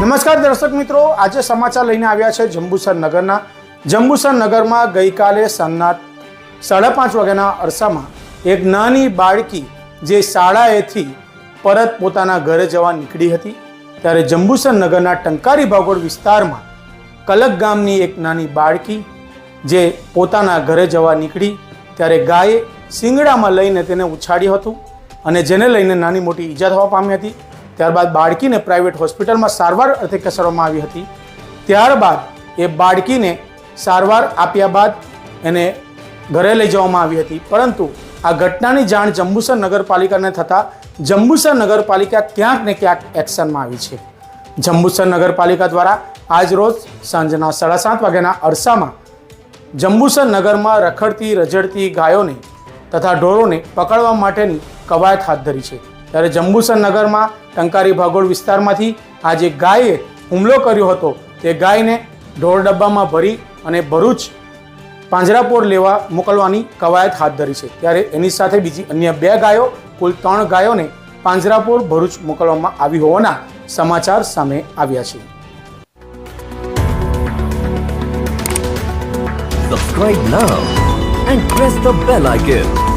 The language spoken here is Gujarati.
નમસ્કાર દર્શક મિત્રો, આજે સમાચાર લઈને આવ્યા છે જંબુસર નગરના. જંબુસર નગરમાં ગઈકાલે સાંજના સાડા પાંચ વાગ્યાના અરસામાં એક નાની બાળકી જે શાળાએથી પરત પોતાના ઘરે જવા નીકળી હતી. ત્યારે જંબુસર નગરના ટંકારી ભાગોળ વિસ્તારમાં કલક ગામની એક નાની બાળકી જે પોતાના ઘરે જવા નીકળી, ત્યારે ગાયે શિંગડામાં લઈને તેને ઉછાળ્યું હતું અને જેને લઈને નાની મોટી ઈજા થવા પામી હતી. ત્યારબાદ બાળકીને પ્રાઇવેટ હોસ્પિટલમાં સારવાર અર્થે ખસેડવામાં આવી હતી. ત્યારબાદ એ બાળકીને સારવાર આપ્યા બાદ એને ઘરે લઈ જવામાં આવી હતી. પરંતુ આ ઘટનાની જાણ જંબુસર નગરપાલિકાને થતાં જંબુસર નગરપાલિકા ક્યાંક ને ક્યાંક એક્શનમાં આવી છે. જંબુસર નગરપાલિકા દ્વારા આજ રોજ સાંજના સાડા સાત વાગ્યાના અરસામાં જંબુસર નગરમાં રખડતી રજડતી ગાયોને તથા ઢોરોને પકડવા માટેની કવાયત હાથ ધરી છે. ત્યારે જંબુસર નગરમાં ટંકારી ભાગોળ વિસ્તારમાંથી આ જે ગાયે હુમલો કર્યો હતો. તે ગાયને ઢોર ડબ્બામાં ભરી અને ભરૂચ પાંજરાપોર લેવા મોકલવાની કવાયત હાથ ધરી છે. ત્યારે એની સાથે બીજી અન્ય બે ગાયો, કુલ ત્રણ ગાયોને પાંજરાપોર ભરૂચ મોકલવામાં આવી હોવાના સમાચાર સામે આવ્યા છે. Subscribe now and press the bell icon.